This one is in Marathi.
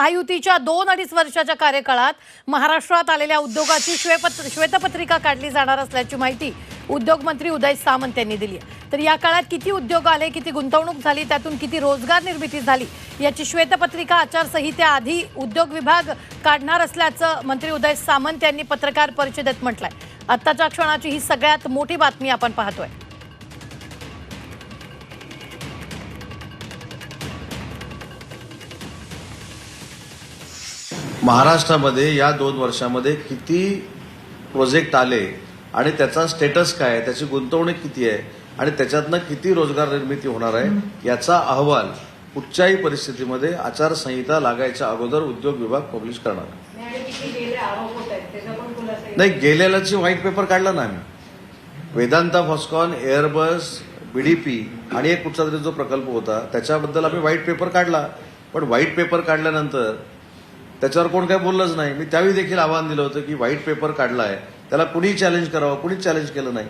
महायुतीच्या दोन अडीच वर्षाच्या कार्यकाळात महाराष्ट्रात आलेल्या उद्योगाची श्वेपत्र श्वेतपत्रिका काढली जाणार असल्याची माहिती उद्योगमंत्री उदय सामंत यांनी दिली आहे. तर या काळात किती उद्योग आले किती गुंतवणूक झाली त्यातून किती रोजगार निर्मिती झाली याची श्वेतपत्रिका आचारसंहितेआधी उद्योग विभाग काढणार असल्याचं मंत्री उदय सामंत यांनी पत्रकार परिषदेत म्हटलंय. आत्ताच्या क्षणाची ही सगळ्यात मोठी बातमी आपण पाहतोय. महाराष्ट्रामध्ये या दोन वर्षामध्ये किती प्रोजेक्ट आले आणि त्याचा स्टेटस काय आहे? त्याची गुंतवणूक किती आहे? आणि त्याच्यातनं किती रोजगार निर्मिती होणार आहे? याचा अहवाल कुठच्याही परिस्थितीमध्ये आचारसंहिता लागायच्या अगोदर उद्योग विभाग पब्लिश करणार. नाही गेलेल्याची व्हाईट पेपर काढला ना आम्ही. वेदांता फॉस्कॉन एअरबस बीडीपी आणि एक कुठचा तरी जो प्रकल्प होता त्याच्याबद्दल आम्ही व्हाईट पेपर काढला. पण व्हाईट पेपर काढल्यानंतर त्याच्यावर कोण काही बोललंच नाही. मी त्यावेळी देखील आवाहन दिलं होतं की व्हाईट पेपर काढला आहे त्याला कुणीही चॅलेंज करावं कुणीच चॅलेंज केलं नाही.